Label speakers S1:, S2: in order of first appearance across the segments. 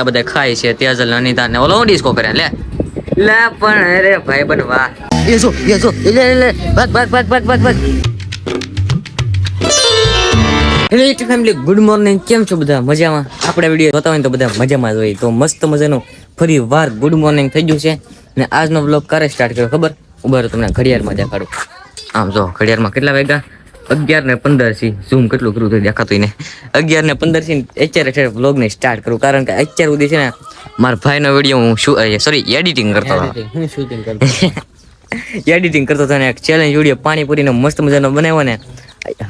S1: આ બધા ખાય છે તેજલ અનિતા ને ઓલો ડિસ્કો કરે લે. લે પણ અરે ભાઈ બન વાહ. એ જો એ જો એ લે લે, ભાગ ભાગ ભાગ ભાગ ભાગ ભાગ. હેલો ફેમિલી ગુડ મોર્નિંગ કેમ છો બધા? મજામાં? આપણે વીડિયો જોતા હોય તો બધા મજામાં જ હોય. તો મસ્ત મજાનો ફરી વાર ગુડ મોર્નિંગ થઈ ગયું છે. ને આજનો બ્લોગ ક્યારે સ્ટાર્ટ કર્યો ખબર? ઊભા રહો તમને ઘડિયાળમાં દેખાડું. આમ જો ઘડિયાળમાં કેટલા વાગ્યા? અગિયાર ને પંદર સી ઝૂમ કેટલું કરું તો દેખાતું ને અગિયાર ને પંદરથી અત્યારે અત્યારે બ્લોગ ને સ્ટાર્ટ કરું. કારણ કે અત્યાર સુધી છે ને મારા ભાઈનો વીડિયો હું શું સોરી એડિટિંગ કરતો હતો.
S2: શૂટિંગ કરતો
S1: એડિટિંગ કરતો હતો ને એક ચેલેન્જ વીડિયો પાણીપુરીનો મસ્ત મજાનો બનાવ્યો ને.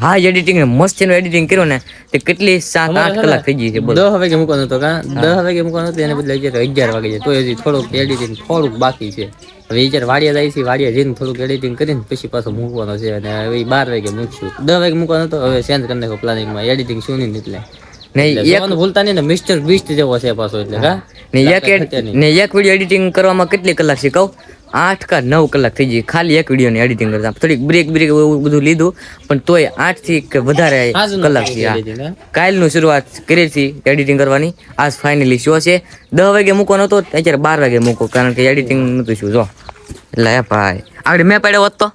S1: હા એડિટિંગ મસ્ત એનું એડિટિંગ કર્યો ને તે કેટલી સાત આઠ કલાક થઈ ગઈ છે બોલો.
S2: દસ વાગે મૂકવાનો હતો કા? દસ વાગે મૂકવાનો હતો એને બદલે અત્યારે અગિયાર વાગે છે. તો હજી થોડુંક એડિટિંગ થોડુંક બાકી છે. હવે અત્યારે વાડિયા જાય છે વાડિયા જઈને થોડુંક એડિટિંગ કરીને પછી પાછો મૂકવાનો છે. અને હવે બાર વાગે મૂકશું. દસ વાગે મૂકવાનો હતો હવે ચેન્જ કરી નાખો પ્લાનિંગમાં એડિટિંગ શું નહીં એટલે
S1: એક
S2: ભૂલતા નહીં ને મિસ્ટર બીસ્ટ જેવો છે પાછો એટલે કા
S1: ને એક ને એક વીડિયો એડિટિંગ કરવામાં કેટલી કલાક છે કહું? આઠ કા નવ કલાક થઈ ગઈ. ખાલી એક વિડીયોની એડિટિંગ કરતા. થોડીક બ્રેક બ્રેક એવું બધું લીધું પણ તોય આઠથી કે વધારે કલાક કાલનું શરૂઆત કરી હતી એડિટિંગ કરવાની. આજ ફાઇનલી શો છે. દસ વાગે મૂકવાનો હતો અત્યારે બાર વાગે મૂકો કારણ કે એડિટિંગ નતું શું જો. એટલે હે ભાઈ. આગળ મેં પડ્યો હોત તો?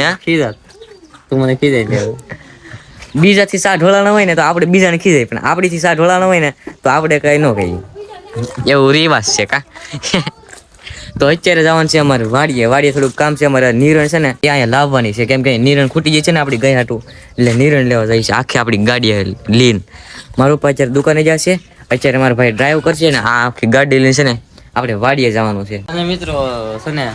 S1: હે?
S2: તું મને ખીજાય દે હવે.
S1: બીજાથી સા ઢોળાના હોય ને તો આપણે બીજાને ખીજાય, પણ આપણીથી સા ઢોળાના હોય ને તો આપણે કઈ ન કહીએ. એવું રિવાજ છે કા? તો અત્યારે જવાનું છે અમારે વાડીએ. વાડીએ થોડુંક કામ છે, અમારે નિરણ છે ને ત્યાં અહીંયા લાવવાની છે. કેમ કે નિરણ ખૂટી જાય છે ને આપણી ગઈ હાટું, એટલે નિરણ લેવા જાય છે. આખી આપણી ગાડી લીન. મારું પપ્પા અત્યારે દુકાને જશે અત્યારે મારો ભાઈ ડ્રાઈવ કરશે ને, આ આખી ગાડી લઈને છે ને, આપણે વાડીએ જવાનું છે.
S2: અને મિત્રો, છે ને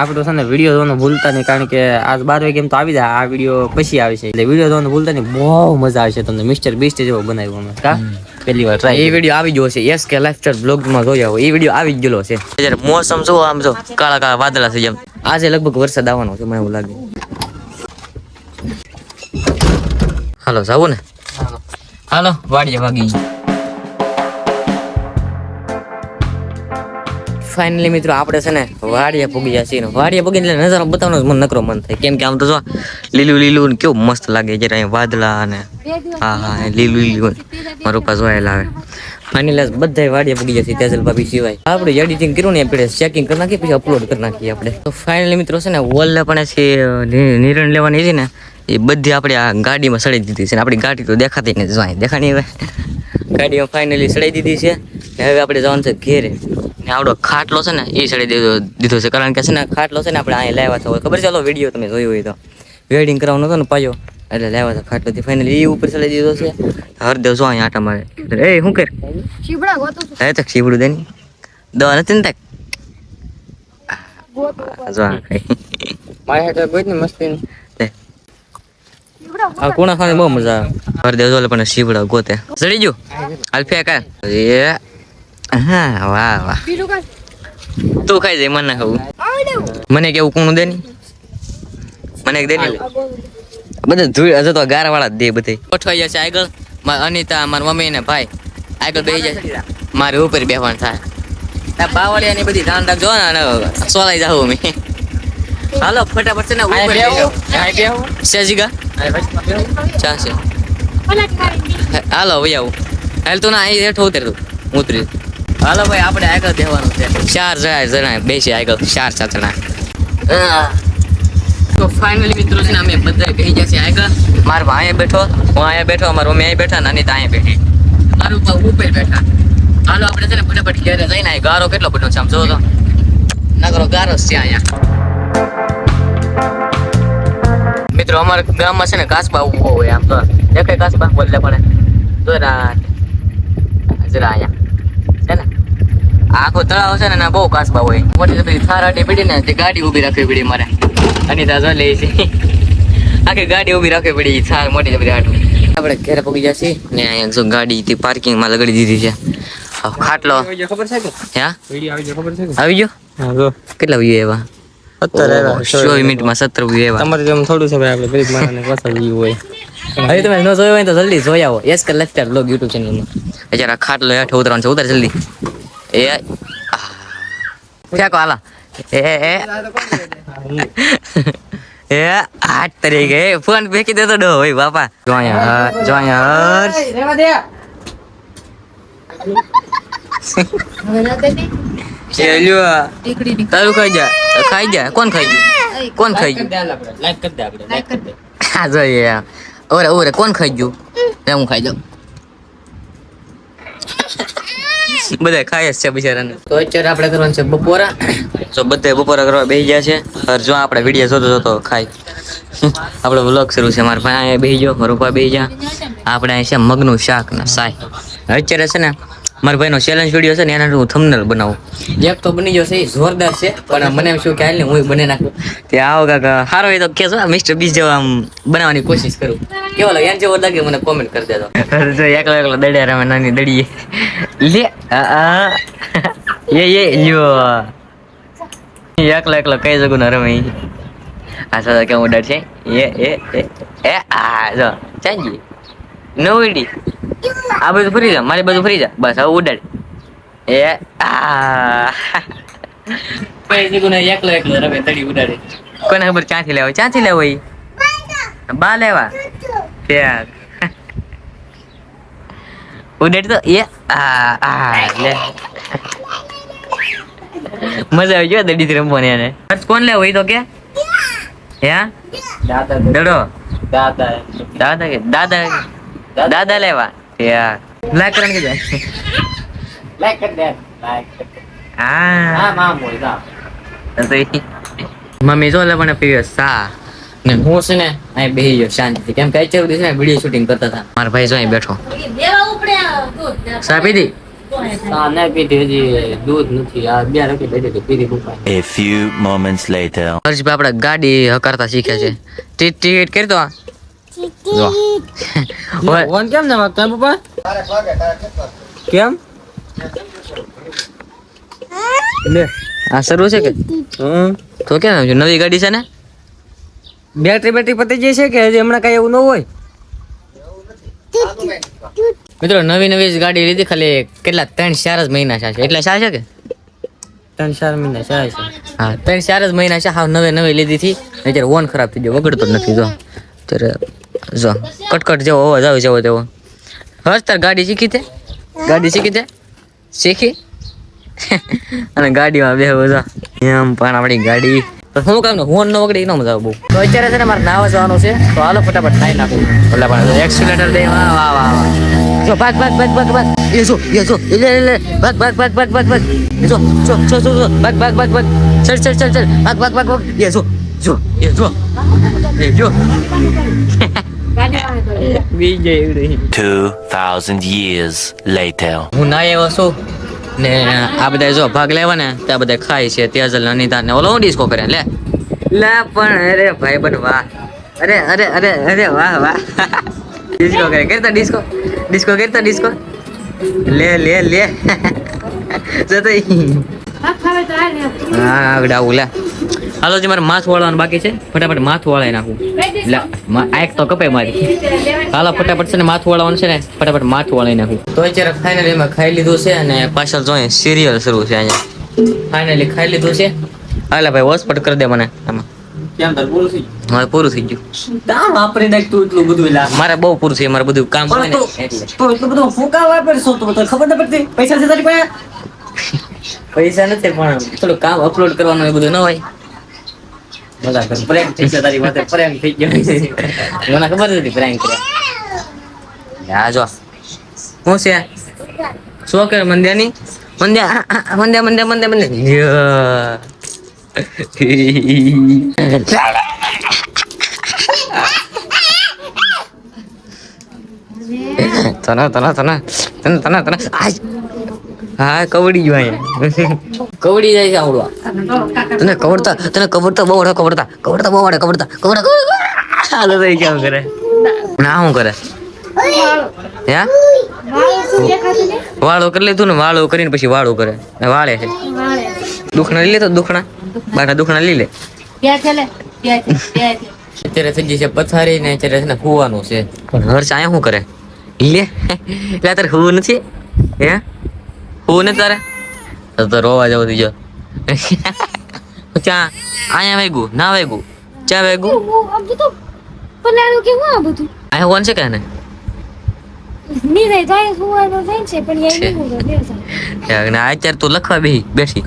S2: આપણો છે ને વીડિયો જોવાનું ભૂલતા નહીં કારણ કે આજ બાર વાગે એમ તો આવી જાય આ વીડિયો પછી આવે છે. એટલે વીડિયો જોવાનું ભૂલતા નહીં બહુ મજા આવશે તમને મિસ્ટર બીસ્ટ જેવો બનાવ્યો અમે. કા? પહેલી વાર
S1: એ વીડિયો આવી ગયો છે એસ કે લાઈફસ્ટાઈલ બ્લોગમાં જોયા હોય એ વીડિયો આવી ગયેલો છે. જ્યારે મોસમ જો આમ જો કાળા કાળા વાદળા છે જેમ. આજે લગભગ વરસાદ આવવાનો છે મને એવું લાગે. હાલો જાવું ને. હાલો. વાડીએ વાગી ફાઇનલી મિત્રો, આપણે છે ને વાડીએ પૂગી ગયા છીએ ને વાડીએ પૂગી એટલે નજારો બતાવવાનો જ મને નકરો મન થાય. કેમ કે આમ તો જો, લીલું લીલું ને કેવું મસ્ત લાગે જ્યારે અહીં વાદળા અને હા હા લીલું લીલું મારું પાસે જોયેલા આવે. ફાઇનલી બધા વાડીએ પૂગી ગયા છીએ તેજલ ભાભી સિવાય. આપણે એડિટિંગ કર્યું ને આપણે ચેકિંગ કરી નાખીએ, પછી અપલોડ કરી નાખીએ આપણે. તો ફાઇનલી મિત્રો છે ને વોલને પણ છે નિર્ણય લેવાની છે ને, એ બધી આપણે આ ગાડીમાં સડી દીધી છે આપણી ગાડી તો દેખાતી ને જાય દેખાણી હવે. ગાડીમાં ફાઇનલી સડાઈ દીધી છે. હવે આપણે જવાનું છે ઘેરે. ને આવડો ખાટલો છે ને એ સડી દીધો દીધો છે. કારણ કે છે ને ખાટલો છે ને આપણે અહીંયા લાવ્યા હતા ખબર ચાલો વીડિયો તમે જોયો હોય તો. વેડિંગ કરાવવાનો હતો ને પાયો. એટલે લાવ્યા હતા ખાટલો ફાઇનલી એ ઉપર ચડી દીધો છે. હરદેવ જો અહીંયા આટા મારે. એ શું કર?
S3: શીબડા ગોતો
S1: હે તક શીવડું દેની દવા નથી ને તક? જો ખાઈ.
S2: મારી ને મસ્તી
S1: આ કોણા ખાને બહુ મજા આવે. હરદેવ જોલે પણ શીબડા ગોતે. ચડી ગયો? હાલ ફેંક એ હા વાહ વાહ. તું ખાઈ જાય મને ખાવું મને કેવું કોણ દે ની મને એક દે ની બધા ધૂળ હજુ તો ગારા વાળા જ દે બધે. ગોઠવાઈ જશે આગળ. મારા અનિતા મારા મમ્મી ને ભાઈ. આગળ બેસી જશે. મારે ઉપર બેહવાનું થાય. આ બાવળિયા ની બધી ધ્યાન રાખજો ને સોલાઈ જાવ અમે. હાલો ફટાફટ છે ને ઉપર બેસો. સેજીગા ચાલશે હાલો ભાઈ આવું. હાલ તું ના અહીં હેઠો ઉતરે તું. ઉતરી. હાલો ભાઈ આપણે આગળ દેવાનું છે. ચાર જણા જણા બેસી આગળ ચાર ચાર જણા. તો ફાઇનલી મિત્રો છે અમે બધા કહી જશે આગળ. મારો ભાઈ બેઠો હું અહીંયા બેઠો મારો મમ્મી અહીં બેઠા નાની ત્યાં બેઠી. મારું પા ઉપર બેઠા. હાલો આપણે છે ને ફટાફટ ઘેરે જઈને આવીએ. ગારો કેટલો બધો છે આમ જો તો. નગરો ગારો છે અહીંયા. મિત્રો અમારા ગામમાં છે ને કાસબા ઊભો હોય આમ તો. દેખાય કાસબા બોલે પડે. જરા જરા અહીંયા. આખો તળાવ છે ને એના બહુ કાસબા હોય. મોટી બધી થારાટી પડી ને તે ગાડી ઊભી રાખવી પડી મારે. અનિતા જો લે છે. આખી ગાડી ઊભી રાખવી પડી થાર મોટી બધી હાટું. આપણે ઘેર પગી જશે ને અહીંયા જો ગાડી તે પાર્કિંગમાં લગાડી દીધી છે. ખાટલો.
S2: ખબર છે કે?
S1: હા?
S2: આવી ગયો ખબર છે
S1: આવી
S2: હા જો.
S1: કેટલા વ્યૂ એવા
S2: અત્યારે
S1: સો મિનિટમાં સત્તર વ્યૂ એવા
S2: તમારે જેમ થોડું છે ભાઈ આપણે ગરીબ માણસને પાછા વ્યૂ હોય.
S1: હવે તમે ન જોયો હોય તો જલ્દી જોઈ આવો. યસ કર લેફ્ટ બ્લોગ યુટ્યુબ ચેનલમાં અત્યારે ખાટલો હેઠ ઉતરવાનું છે. ઉતાર જલ્દી. એ આહ. ફેંકો હાલા એ એ એ આઠ તરીકે ફોન ફેંકી દેતો ડો હોય બાપા જો અહીંયા હર જો અહીંયા હર્ષ
S3: હવે ના દે ને.
S1: એ લ્યો
S3: ટીકડીની
S1: તારું ખાઈ જા ખાઈ જા કોણ ખાઈ ગયું કોણ ખાઈ ગયું
S2: લાઈક કરી દે આપણે લાઈક કરી દે
S1: હા જોઈએ ઓરે ઓરે કોણ ખાઈ ગયું લે હું ખાઈ જાઉં બધા ખાય જ છે બિચારાને. તો અત્યારે આપણે કરવાનું છે બપોરા. તો બધે બપોરા કરવા બેસી ગયા છે. હર જો આપણે વીડિયો જોતો જોતો ખાય. આપણો વ્લોગ શરૂ છે. મારા ભાઈ અહીંયા બેસી જાઓ મારા પપ્પા બેસી જા આપણે અહીં છે મગનું શાક ને સાય અત્યારે છે ને મારા ભાઈનો ચેલેન્જ વીડિયો છે ને એના હું થંબનેલ બનાવું. એક તો બની ગયો છે જોરદાર છે પણ મને એમ શું કે હાલ ને હું બની નાખું. તે આવો કાકા. સારો એ તો કે છો મિસ્ટર બીસ જેવો આમ બનાવવાની કોશિશ કરું. કેવો લાગે? એમ જેવો લાગે મને કોમેન્ટ કરી દેજો. જો એકલો એકલો દડિયા રમે નાની દડીએ. લે આ એ એ યો એકલો એકલો કઈ જગું ના રમે આ સાદા કેવું ડર છે એ એ એ આ જો. ચાંજી ન ઉડી આ બધું ફરી જા મારી બધું ફરી જા. બસ હવે ઉડાડ. એ એકલો એકલો રમે તડી ઉડાડે. કોને ખબર ક્યાંથી લેવા ક્યાંથી લેવો ઈ? બા લેવા. ત્યાં ઉડાડ તો એ આ આ લે. મજા આવી ગયો દડીથી રમવાની એને ખર્ચ કોણ લેવો હોય તો કે? હે?
S2: દાદા
S1: દડો?
S2: દાદા
S1: દાદા કે? દાદા દાદા લેવા. લાઈક કરવાનું કે જાય
S2: લાઈક કરી દે લાઈક Ah.
S1: હા
S2: મામ હોય જા
S1: તો મમ્મી જો લે મને પીવે સા ને હું છે ને અહીં બેહી ગયો શાંતિથી કેમ કે અત્યાર સુધી છે ને વીડિયો શૂટિંગ કરતા હતા મારા ભાઈ જો અહીં બેઠો. સા પીધી
S2: સા ના પીધી હજી દૂધ નથી. આ બે બેઠી હતી પીધી
S4: A few moments later.
S1: Harshbhai આપણે ગાડી હકારતા શીખ્યા છે. ટીટ ટીટ કરી દો
S2: ફોન કેમ ના વાગતો પપ્પા? કેમ? લે.
S1: આ સર્વ છે કે? તો છે? નવી ગાડી છે ને?
S2: બેટરી બેટરી પતી જાય છે કે હજી હમણાં કઈ એવું ન હોય?
S1: મિત્રો નવી નવી જ ગાડી લીધી. ખાલી કેટલા? ત્રણ ચાર જ મહિના છે. એટલે શા છે કે?
S2: ત્રણ ચાર મહિના છે
S1: હા ત્રણ ચાર જ મહિના છે. હા નવે નવી લીધી હતી. અત્યારે ઓન ખરાબ થઈ ગયો. વગડતો નથી જો. અત્યારે જો કટકટ જેવો અવાજ આવે જેવો તેવો હર્ષ તાર ગાડી શીખી તે ગાડી શીખી તે શીખી અને ગાડીમાં બેહો જો એમ પણ આપણી ગાડી હું કામ ને હોર્ન ન વગડે એનો મજા બહુ તો અત્યારે છે ને મારે નાવા જવાનું છે તો હાલો ફટાફટ ખાઈ નાખું એટલે પણ એક્સિલેટર દે વાહ વાહ વાહ જો ભાગ ભાગ ભાગ ભાગ ભાગ એ જો એ જો એ લે લે ભાગ ભાગ ભાગ ભાગ ભાગ ભાગ એ જો જો જો જો જો ભાગ ભાગ ભાગ ભાગ ચલ ચલ ચલ ચલ ભાગ ભાગ ભાગ એ જો જો એ જો એ જો
S3: ગાડી વાળે તો.
S1: બી જઈ એવડી
S4: 2,000 years later.
S1: હું ના આવ્યો છું ને આ બધા જો ભાગ લેવા ને ત્યાં બધા ખાય છે. તેજલ અનિતા ને ઓલો ડિસ્કો કરે લે. લે પણ અરે ભાઈ બન વાહ. અરે અરે અરે અરે વાહ વાહ. ડિસ્કો કરે. કરતા ડિસ્કો ડિસ્કો કરતા ડિસ્કો લે લે લે. જતો
S3: તો
S1: હા આગળ આવું લે. હાલો જે મારે માથ વાળવાનું બાકી છે. ફટાફટ માથ વાળાઈ નાખું. લે એક તો કપે મારી. હાલો ફટાફટ છે ને માથું વાળવાનું છે ને ફટાફટ માથું વાળી નાખું. તો અત્યારે ફાઇનલી એમાં ખાઈ લીધું છે અને પાછળ જોઈએ સિરિયલ શરૂ છે અહીંયા. ફાઇનલી ખાઈ લીધું છે. હાલે ભાઈ વોસપટ કરી દે મને આમાં.
S2: પૂરું થઈ
S1: મારે પૂરું થઈ ગયું.
S2: વાપરી નાખ તું એટલું બધું
S1: મારે બહુ પૂરું છે મારે બધું કામ હોય ને. એટલું
S2: બધું ફૂંકા વાપરશો તો ખબર ન પડતી. પૈસા છે તારી પાસે?
S1: પૈસા નથી પણ થોડું કામ અપલોડ કરવાનું એ બધું ન હોય.
S2: બધા ઘર પ્રેમ થઈ ગયો તારી માથે પ્રેમ થઈ ગયો
S1: મને ખબર જ હતી પ્રેન્ક કરે આ જો શું છે શું કરે મંદ્યાની મંદ્યા આ, આ, મંદ્યા મંદ્યા મંદ્યા મંદ્યા તના તના તના તના તના તના આય. હા કવડી ગયો અહીંયા. કવડી જાય છે આવડવા. તને કવડતા તને કવડતા બહુ વડે કવડતા. કવડતા બહુ વડે કવડતા. કવડતા હાલો થઈ કેમ કરે? ના શું કરે? હે?
S3: વાળું
S1: કરી લીધું ને વાળો કરીને પછી વાળો કરે. ને વાળે છે. દુખણા લઈ લે તો દુખણા. બાટા દુખણા લઈ લે. અત્યારે થઈ જશે પથારી ને અત્યારે છે ને હુવાનું છે. પણ હર્ષ અહીંયા શું કરે? લે. એટલે તારે હુવું નથી? હે? હુવું ને તારે? તો રોવા જવું દીજો ચા આયા વેગુ ના વેગુ. ચા વેગુ?
S3: હું આમ પલાળું કે હું આ બધું?
S1: આયા હોવાનું છે કે ને
S3: છે પણ.
S1: અત્યારે તું લખવા બેહી બેઠી.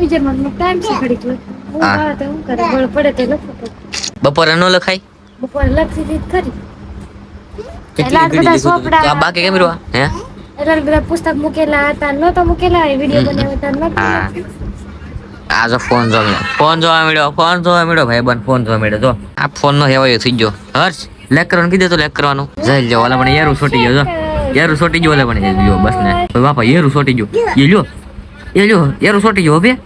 S3: વિચારમાં ટાઈમ છે ઘડીક લખ.
S1: હા.
S3: તો હું કરે બળ પડે તો લખવું
S1: બપોરે ન લખાય?
S3: બપોરે ખરી.
S2: કેટલી ઘડી
S1: બાકી કેમ રહ્યું હે?
S3: એટલા બધા પુસ્તક મૂકેલા હતા નહોતા મૂકેલા વીડિયો બનાવ્યા હતા
S1: આ જો ફોન જોવા ફોન જોવા મળ્યો ફોન જોવા મળ્યો ભાઈ બંધ ફોન જોવા મળ્યો જો આ ફોન નો હેવાયો થઈ ગયો. હર્ષ લેક કરવાનું કીધું તો લેક કરવાનું. જઈ લ્યો ઓલા પણ યારું છોટી ગયો જો. યારું છોટી ગયો ઓલા પણ લ્યો બસ ને. ઓય બાપા યારું છોટી ગયો. એ લ્યો. એ લ્યો યારું છોટી ગયો બે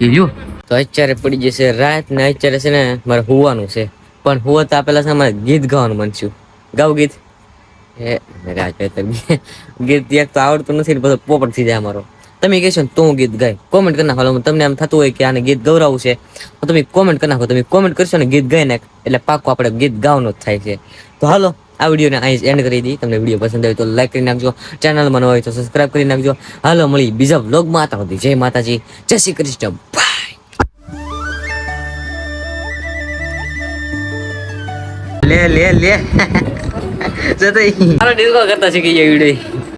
S1: એ લ્યો. તો અત્યારે પડી જશે રાત ને અત્યારે છે ને મારે હોવાનું છે. પણ હોતા પેલા છે મારે ગીત ગાવાનું મન છું ગાવ ગીત. એ ગીત તો અમારો. તમે કહેશો ને તો ગીત ગાય કોમેન્ટ કરી તમને એમ થતું હોય કે આને ગીત ગૌરાવું તમે કોમેન્ટ કરી તમે કોમેન્ટ કરશો ને ગીત ગાઈ નાખ એટલે પાકું આપણે ગીત ગાવાનું થાય છે. તો હાલો, આ વિડીયોને અહીં એન્ડ કરી દી તમને વીડિયો પસંદ આવે તો લાઈક કરી નાખજો. ચેનલમાં ન હોય હાલો મળી બીજા વ્લોગમાં હતા સુધી જય માતાજી. જય શ્રી કૃષ્ણ. લે લે લે. જતો હાલો ડિસ્કો કરતા શીખી ગયો વીડિયો